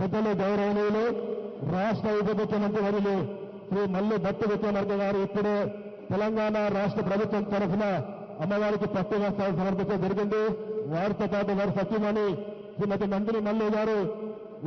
పెద్దలు గౌరవనీయులు రాష్ట్ర ఉప ముఖ్యమంత్రి వర్యులు శ్రీ మల్లు భట్టి విక్రమార్క గారు ఇప్పుడే తెలంగాణ రాష్ట్ర ప్రభుత్వం తరఫున అమ్మవారికి పట్టు వస్త్రాలు సమర్పించడం జరిగింది. వారితో పాటు వారి సత్యమణి శ్రీమతి నందిని మల్లు గారు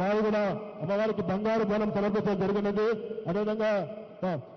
వారు కూడా అమ్మవారికి బంగారు బోనం సమర్పించడం జరిగినది. అదేవిధంగా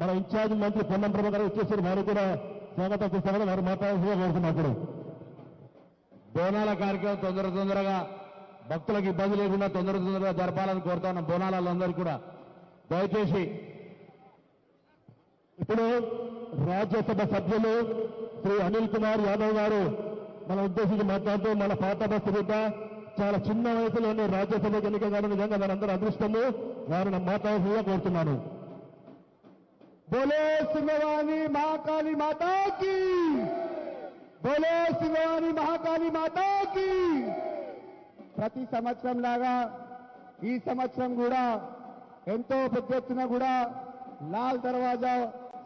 మన ఇన్ఛార్జ్ మంత్రి పొన్నం ప్రభ గారు వచ్చేసారు. వారు కూడా స్వాగతం చేస్తామని వారు మాట్లాడాల్సిందిగా కోరుతున్నప్పుడు బోనాల కార్యక్రమం తొందర తొందరగా భక్తులకు ఇబ్బంది లేకుండా తొందర తొందరగా జరపాలని కోరుతాను బోనాలందరూ కూడా. దయచేసి ఇప్పుడు రాజ్యసభ సభ్యులు శ్రీ అనిల్ కుమార్ యాదవ్ గారు మన ఉద్దేశించి మాట్లాడుతూ మన పాత బస్సు బిడ్డ చాలా చిన్న వయసులోనే రాజ్యసభకు ఎన్నిక కావడం నిజంగా వారందరూ అదృష్టము. వారిని మాట్లాడుతుందిగా కోరుతున్నాను. బోలే సింగవాణి మహాకాళి మాతాకి! బోలే సింగవాణి మహాకాళి మాతాకి! ప్రతి సంవత్సరం లాగా ఈ సంవత్సరం కూడా ఎంతో పెద్ద ఎత్తున కూడా లాల్ దర్వాజా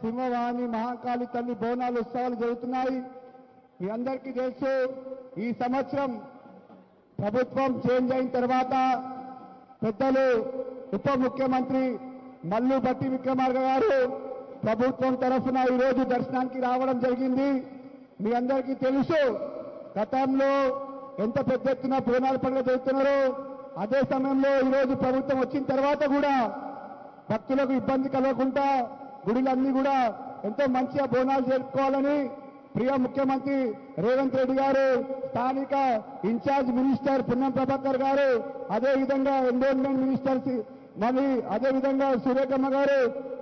సింహవాణి మహాకాళి తల్లి బోనాలు ఉత్సవాలు జరుగుతున్నాయి. మీ అందరికీ తెలుసు ఈ సంవత్సరం ప్రభుత్వం చేంజ్ అయిన తర్వాత పెద్దలు ఉప ముఖ్యమంత్రి మల్లు భట్టి విక్రమార్క గారు ప్రభుత్వం తరఫున ఈరోజు దర్శనానికి రావడం జరిగింది. మీ అందరికీ తెలుసు గతంలో ఎంత పెద్ద ఎత్తున బోనాల పండుగ జరుగుతున్నారో అదే సమయంలో ఈరోజు ప్రభుత్వం వచ్చిన తర్వాత కూడా భక్తులకు ఇబ్బంది కలగకుండా గుడిలన్నీ కూడా ఎంతో మంచిగా బోనాలు జరుపుకోవాలని ప్రియ ముఖ్యమంత్రి రేవంత్ రెడ్డి గారు స్థానిక ఇన్ఛార్జ్ మినిస్టర్ పున్నం ప్రభాకర్ గారు అదే విధంగా మినిస్టర్ మరి అదేవిధంగా అదే విధంగా సురేఖమ్మ గారు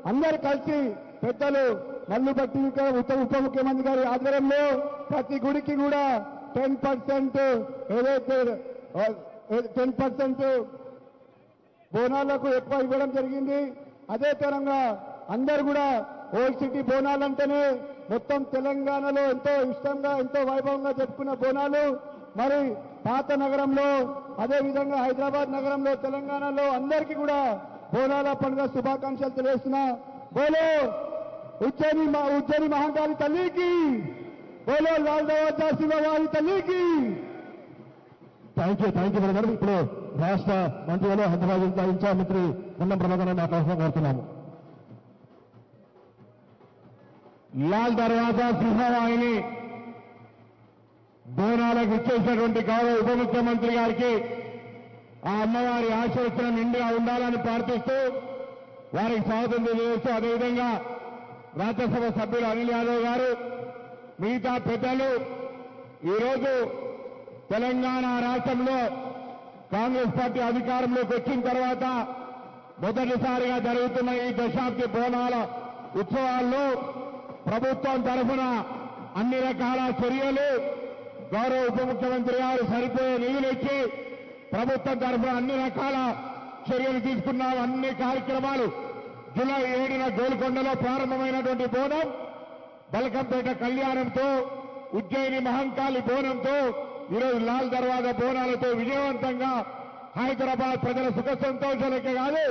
అందరు కలిసి పెద్దలు మల్లు బట్టి ఉప ముఖ్యమంత్రి గారి ఆధ్వర్యంలో ప్రతి గుడికి కూడా టెన్ పర్సెంట్ ఏదైతే టెన్ పర్సెంట్ బోనాలకు ఎక్కువ ఇవ్వడం జరిగింది. అదే తరంగా అందరు కూడా ఓల్డ్ సిటీ బోనాలంటేనే మొత్తం తెలంగాణలో ఎంతో ఇష్టంగా ఎంతో వైభవంగా జరుపుకున్న బోనాలు. మరి పాత నగరంలో అదేవిధంగా హైదరాబాద్ నగరంలో తెలంగాణలో అందరికీ కూడా బోనాల పండుగ శుభాకాంక్షలు తెలియజేస్తున్నా. బోలో ఉజ్జయిని మా ఉజ్జయిని మహాకాళి తల్లికి బోలో లాల్ దవాజా శివవారి తల్లికి. Thank you thank you brother. ఇప్పుడు రాష్ట్ర మంత్రులు హైదరాబాద్ ఇన్ఛార్జ్ మంత్రి పొన్నం ప్రభాకర్ మాట్లాడుతూ కోరుతున్నాము. లాల్ దర్వాజా సింహవాహిని బోనాలకు ఇచ్చేసినటువంటి గౌరవ ఉప ముఖ్యమంత్రి గారికి ఆ అమ్మవారి ఆశీర్వచనం నిండుగా ఉండాలని ప్రార్థిస్తూ వారికి స్వాగతం తెలియజేస్తూ అదేవిధంగా రాజ్యసభ సభ్యులు అనిల్ యాదవ్ గారు మిగతా పెద్దలు ఈరోజు తెలంగాణ రాష్ట్రంలో కాంగ్రెస్ పార్టీ అధికారంలోకి వచ్చిన తర్వాత మొదటిసారిగా జరుగుతున్న ఈ దశాబ్ది బోనాల ఉత్సవాల్లో ప్రభుత్వం తరఫున అన్ని రకాల చర్యలు గౌరవ ఉప ముఖ్యమంత్రి గారు సరిపోయే నిధులు ఇచ్చి ప్రభుత్వం తరఫున అన్ని రకాల చర్యలు తీసుకున్నాం. అన్ని కార్యక్రమాలు జూలై ఏడున గోల్కొండలో ప్రారంభమైనటువంటి బోనం. బలకంపేట కళ్యాణంతో ఉజ్జయిని మహంకాళి బోనంతో ఈరోజు లాల్ దర్వాజా బోనాలతో విజయవంతంగా హైదరాబాద్ ప్రజల సుఖ సంతోషాలకే కాదు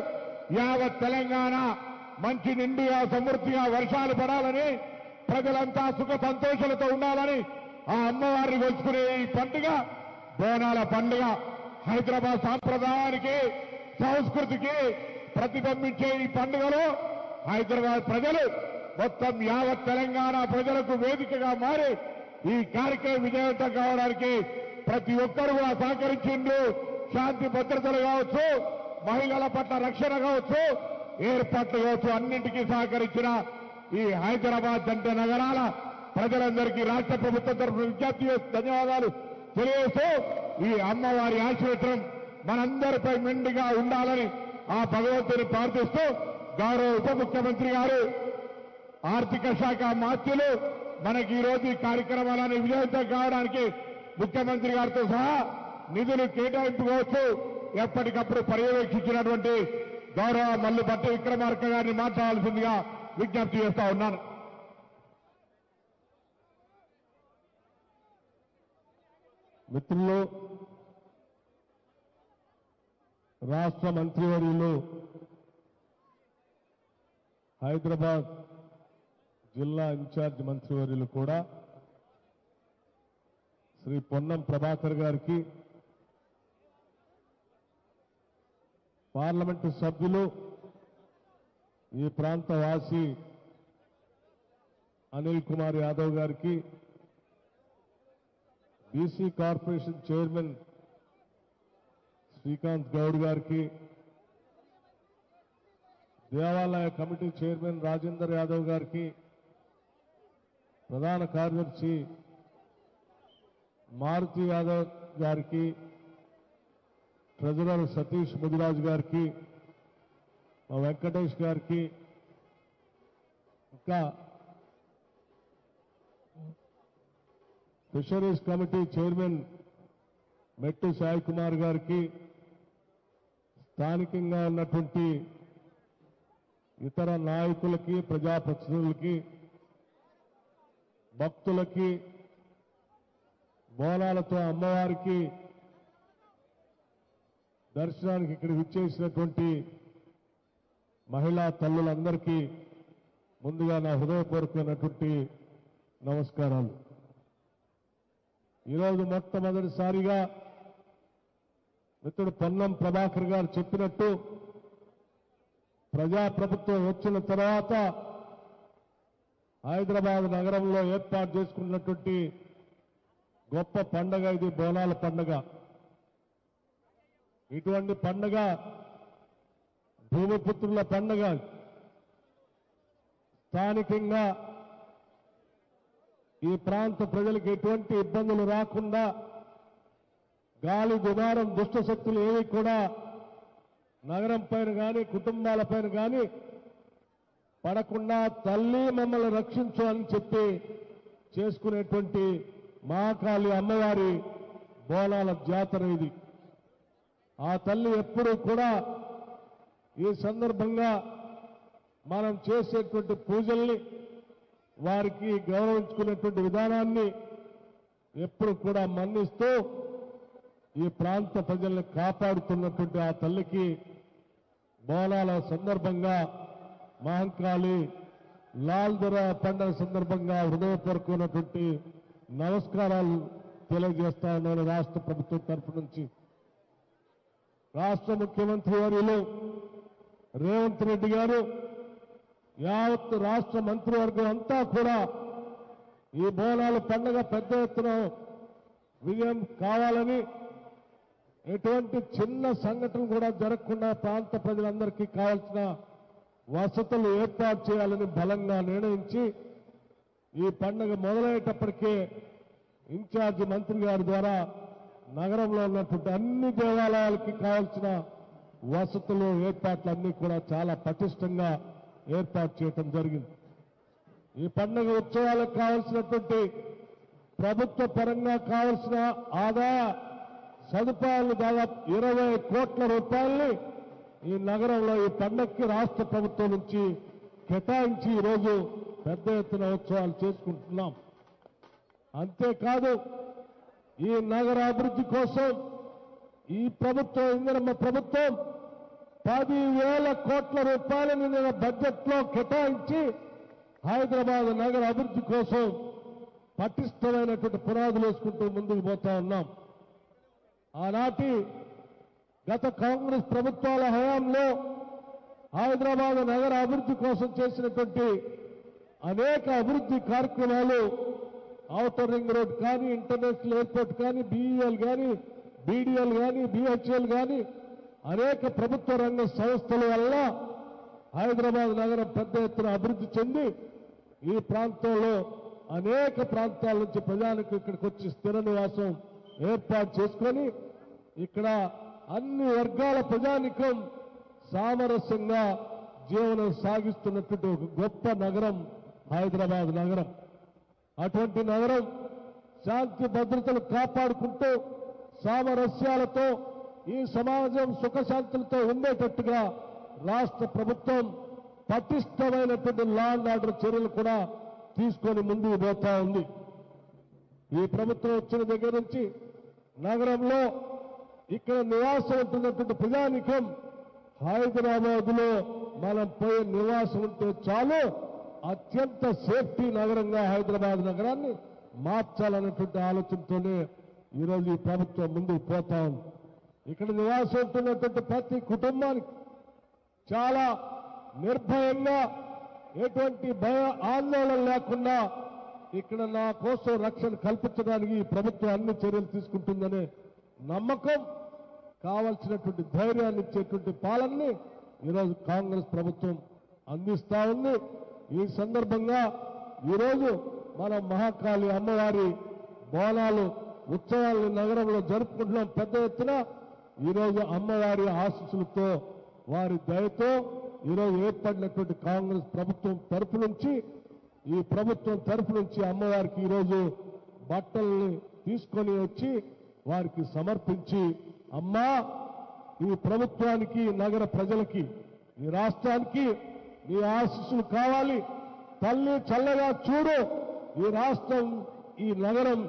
యావత్ తెలంగాణ మంచి నిండుగా సమృద్ధిగా వర్షాలు పడాలని ప్రజలంతా సుఖ సంతోషాలతో ఉండాలని ఆ అమ్మవారిని కొలుచుకునే ఈ పండుగ బోనాల పండుగ హైదరాబాద్ సాంప్రదాయానికి సంస్కృతికి ప్రతిబింబించే ఈ పండుగలో హైదరాబాద్ ప్రజలు మొత్తం యావత్ తెలంగాణ ప్రజలకు వేదికగా మారి ఈ కార్యక్రమం విజయవంతం కావడానికి ప్రతి ఒక్కరు కూడా సహకరించిండ్రు. శాంతి భద్రతలు కావచ్చు మహిళల పట్ల రక్షణ కావచ్చు ఏర్పాట్లు కావచ్చు అన్నింటికీ సహకరించిన ఈ హైదరాబాద్ జంట నగరాల ప్రజలందరికీ రాష్ట్ర ప్రభుత్వం తరఫున విజ్ఞప్తి ధన్యవాదాలు తెలియజేస్తూ ఈ అమ్మవారి ఆశీర్వచనం మనందరిపై మెండుగా ఉండాలని ఆ భగవంతుని ప్రార్థిస్తూ గౌరవ ఉప ముఖ్యమంత్రి గారు ఆర్థిక శాఖ మాత్యులు మనకి ఈరోజు ఈ కార్యక్రమాలను విజయవంతం కావడానికి ముఖ్యమంత్రి గారితో సహా నిధులు కేటాయింపుకోవచ్చు. ఎప్పటికప్పుడు పర్యవేక్షించినటువంటి గౌరవ మల్లు భట్ట విక్రమార్క గారిని మాట్లాడాల్సిందిగా విజ్ఞప్తి చేస్తా ఉన్నాను. మిత్రులు రాష్ట్ర మంత్రివర్యులు హైదరాబాద్ జిల్లా ఇన్ఛార్జ్ మంత్రివర్యులు కూడా శ్రీ పొన్నం ప్రభాకర్ గారికి పార్లమెంటు సభ్యులు ఈ ప్రాంత వాసి అనిల్ కుమార్ యాదవ్ గారికి BC corporation chairman Srikanth Goud గారికి దేవాలయ కమిటీ చైర్మన్ రాజేందర్ యాదవ్ గారికి ప్రధాన కార్యదర్శి మారుతి యాదవ్ గారికి ట్రెజరర్ సతీష్ ముదిరాజు గారికి మా వెంకటేష్ గారికి ఇంకా ఫిషరీస్ కమిటీ చైర్మన్ మెట్టు సాయి కుమార్ గారికి స్థానికంగా ఉన్నటువంటి ఇతర నాయకులకి ప్రజాప్రతినిధులకి భక్తులకి బోనాలతో అమ్మవారికి దర్శనానికి ఇక్కడ విచ్చేసినటువంటి మహిళా తల్లులందరికీ ముందుగా నా హృదయపూర్వకమైనటువంటి నమస్కారాలు. ఈరోజు మొట్టమొదటిసారిగా మిత్రుడు పొన్నం ప్రభాకర్ గారు చెప్పినట్టు ప్రజాప్రభుత్వం వచ్చిన తర్వాత హైదరాబాద్ నగరంలో ఏర్పాటు చేసుకున్నటువంటి గొప్ప పండగ ఇది బోనాల పండగ. ఇటువంటి పండగ భూమిపుత్రుల పండగ. స్థానికంగా ఈ ప్రాంత ప్రజలకు ఎటువంటి ఇబ్బందులు రాకుండా గాలి దుమారం దుష్ట శక్తులు ఏవి కూడా నగరం పైన కానీ కుటుంబాల పైన కానీ పడకుండా తల్లి మమ్మల్ని రక్షించు అని చెప్పి చేసుకునేటువంటి మహాకాళి అమ్మవారి బోనాల జాతర ఇది. ఆ తల్లి ఎప్పుడూ కూడా ఈ సందర్భంగా మనం చేసేటువంటి పూజల్ని వారికి గౌరవించుకునేటువంటి విధానాన్ని ఎప్పుడు కూడా మన్నిస్తూ ఈ ప్రాంత ప్రజల్ని కాపాడుతున్నటువంటి ఆ తల్లికి బోనాల సందర్భంగా మహంకాళి లాల్ దొర పండుగ సందర్భంగా హృదయపూర్వకమైనటువంటి నమస్కారాలు తెలియజేస్తా ఉన్నాను రాష్ట్ర ప్రభుత్వం తరపు నుంచి. రాష్ట్ర ముఖ్యమంత్రి వర్యులు రేవంత్ రెడ్డి గారు యావత్ రాష్ట్ర మంత్రివర్గం అంతా కూడా ఈ బోనాల పండుగ పెద్ద ఎత్తున విజయం కావాలని ఎటువంటి చిన్న సంఘటన కూడా జరగకుండా ప్రాంత ప్రజలందరికీ కావాల్సిన వసతులు ఏర్పాటు చేయాలని బలంగా నిర్ణయించి ఈ పండుగ మొదలయ్యేటప్పటికే ఇన్ఛార్జి మంత్రి గారి ద్వారా నగరంలో ఉన్నటువంటి అన్ని దేవాలయాలకి కావాల్సిన వసతులు ఏర్పాట్లన్నీ కూడా చాలా పటిష్టంగా ఏర్పాటు చేయటం జరిగింది. ఈ పండుగ ఉత్సవాలకు కావలసినటువంటి ప్రభుత్వ పరంగా కావలసిన ఆదాయ సదుపాయాలు దాదాపు ఇరవై కోట్ల రూపాయల్ని ఈ నగరంలో ఈ పండక్కి రాష్ట్ర ప్రభుత్వం నుంచి కేటాయించి ఈరోజు పెద్ద ఎత్తున ఉత్సవాలు చేసుకుంటున్నాం. అంతేకాదు ఈ నగర అభివృద్ధి కోసం ఈ ప్రభుత్వం ఇందిరమ్మ ప్రభుత్వం పదివేల కోట్ల రూపాయలను నిన్న బడ్జెట్లో కేటాయించి హైదరాబాద్ నగర అభివృద్ధి కోసం పటిష్టమైనటువంటి పునాదులు వేసుకుంటూ ముందుకు పోతా ఉన్నాం. ఆనాటి గత కాంగ్రెస్ ప్రభుత్వాల హయాంలో హైదరాబాద్ నగర అభివృద్ధి కోసం చేసినటువంటి అనేక అభివృద్ధి కార్యక్రమాలు ఔటర్ రింగ్ రోడ్ కానీ ఇంటర్నేషనల్ ఎయిర్పోర్ట్ కానీ బీఈఎల్ కానీ బీడీఎల్ కానీ బీహెచ్ఎల్ కానీ అనేక ప్రభుత్వ రంగ సంస్థల వల్ల హైదరాబాద్ నగరం పెద్ద ఎత్తున అభివృద్ధి చెంది ఈ ప్రాంతంలో అనేక ప్రాంతాల నుంచి ప్రజానికి ఇక్కడికి వచ్చి స్థిర నివాసం ఏర్పాటు చేసుకొని ఇక్కడ అన్ని వర్గాల ప్రజానికం సామరస్యంగా జీవనం సాగిస్తున్నటువంటి ఒక గొప్ప నగరం హైదరాబాద్ నగరం. అటువంటి నగరం శాంతి భద్రతలు కాపాడుకుంటూ సామరస్యాలతో ఈ సమాజం సుఖశాంతులతో ఉండేటట్టుగా రాష్ట్ర ప్రభుత్వం పటిష్టమైనటువంటి లా అండ్ ఆర్డర్ చర్యలు కూడా తీసుకొని ముందుకు పోతా ఉంది. ఈ ప్రభుత్వం వచ్చిన దగ్గర నుంచి నగరంలో ఇక్కడ నివాసం ఉంటున్నటువంటి ప్రజానికం హైదరాబాద్లో మనం పోయే నివాసం ఉంటే చాలు అత్యంత సేఫ్టీ నగరంగా హైదరాబాద్ నగరాన్ని మార్చాలన్నటువంటి ఆలోచనతోనే ఈరోజు ఈ ప్రభుత్వం ముందుకు పోతా. ఉంది ఇక్కడ నివాసం ఉంటున్నటువంటి ప్రతి కుటుంబానికి చాలా నిర్భయంగా ఎటువంటి భయ ఆందోళన లేకుండా ఇక్కడ నా కోసం రక్షణ కల్పించడానికి ప్రభుత్వం అన్ని చర్యలు తీసుకుంటుందనే నమ్మకం కావలసినటువంటి ధైర్యాన్ని ఇచ్చేటువంటి పాలనని ఈరోజు కాంగ్రెస్ ప్రభుత్వం అందిస్తా ఉంది. ఈ సందర్భంగా ఈరోజు మన మహాకాళి అమ్మవారి బోనాలు ఉత్సవాలను నగరంలో జరుపుకుంటున్నాం. పెద్ద ఎత్తున ఈరోజు అమ్మవారి ఆశీస్సులతో వారి దయతో ఈరోజు ఏర్పడినటువంటి కాంగ్రెస్ ప్రభుత్వం తరపు నుంచి ఈ ప్రభుత్వం తరపు నుంచి అమ్మవారికి ఈరోజు బట్టల్ని తీసుకొని వచ్చి వారికి సమర్పించి అమ్మా ఈ ప్రభుత్వానికి నగర ప్రజలకి ఈ రాష్ట్రానికి నీ ఆశీస్సులు కావాలి. తల్లి చల్లగా చూడు. ఈ రాష్ట్రం ఈ నగరం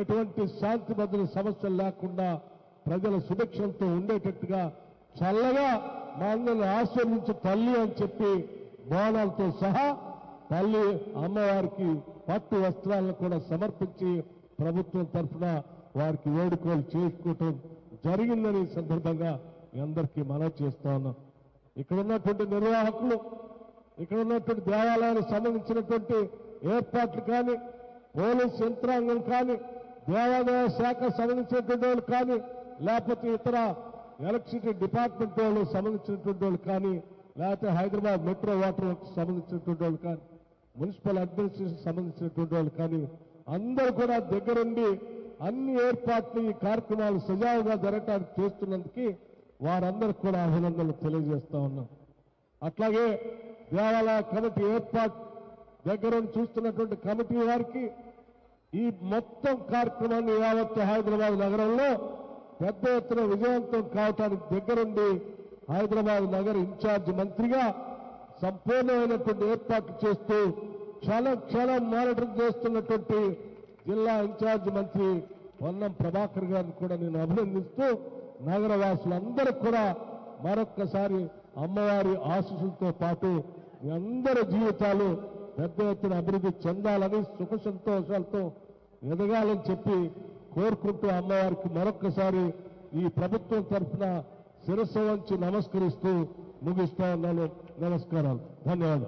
ఎటువంటి శాంతి భద్రత సమస్యలు లేకుండా ప్రజల సుభిక్షంతో ఉండేటట్టుగా చల్లగా మా అందరిని ఆశీర్వించు తల్లి అని చెప్పి బోనాలతో సహా తల్లి అమ్మవారికి పట్టు వస్త్రాలను కూడా సమర్పించి ప్రభుత్వం తరఫున వారికి వేడుకలు చేసుకోవటం జరిగిందని సందర్భంగా మీ అందరికీ మనవి చేస్తా ఉన్నాం. ఇక్కడ ఉన్నటువంటి నిర్వాహకులు ఇక్కడ ఉన్నటువంటి దేవాలయానికి సంబంధించినటువంటి ఏర్పాట్లు కానీ పోలీస్ యంత్రాంగం కానీ దేవాదాయ శాఖ సంబంధించినటువంటి వాళ్ళు కానీ లేకపోతే ఇతర ఎలక్ట్రిసిటీ డిపార్ట్మెంట్ వాళ్ళు సంబంధించినటువంటి వాళ్ళు కానీ లేకపోతే హైదరాబాద్ మెట్రో వాటర్ సంబంధించినటువంటి వాళ్ళు కానీ మున్సిపల్ అడ్మినిస్ట్రేషన్ సంబంధించినటువంటి వాళ్ళు కానీ అందరూ కూడా దగ్గరుండి అన్ని ఏర్పాట్లు ఈ కార్యక్రమాలు సజావుగా జరగటానికి చేస్తున్నందుకు వారందరికి కూడా అభినందనలు తెలియజేస్తా ఉన్నాం. అట్లాగే దేవాలయ కమిటీ ఏర్పాటు దగ్గర చూస్తున్నటువంటి కమిటీ వారికి ఈ మొత్తం కార్యక్రమాన్ని యావత్తు హైదరాబాద్ నగరంలో పెద్ద ఎత్తున విజయవంతం కావటానికి దగ్గరుండి హైదరాబాద్ నగర ఇన్ఛార్జ్ మంత్రిగా సంపూర్ణమైనటువంటి ఏర్పాట్లు చేస్తూ క్షణం క్షణం మానిటర్ చేస్తున్నటువంటి జిల్లా ఇన్ఛార్జ్ మంత్రి పొన్నం ప్రభాకర్ గారిని కూడా నేను అభినందిస్తూ నగరవాసులందరూ కూడా మరొక్కసారి అమ్మవారి ఆశీస్సులతో పాటు మీ అందరి జీవితాలు పెద్ద ఎత్తున అభివృద్ధి చెందాలని సుఖ సంతోషాలతో ఎదగాలని చెప్పి కోరుకుంటూ అమ్మవారికి మరొక్కసారి ఈ ప్రభుత్వం తరఫున శిరస్సు వంచి నమస్కరిస్తూ ముగిస్తా ఉన్నాను. నమస్కారాలు. ధన్యవాదాలు.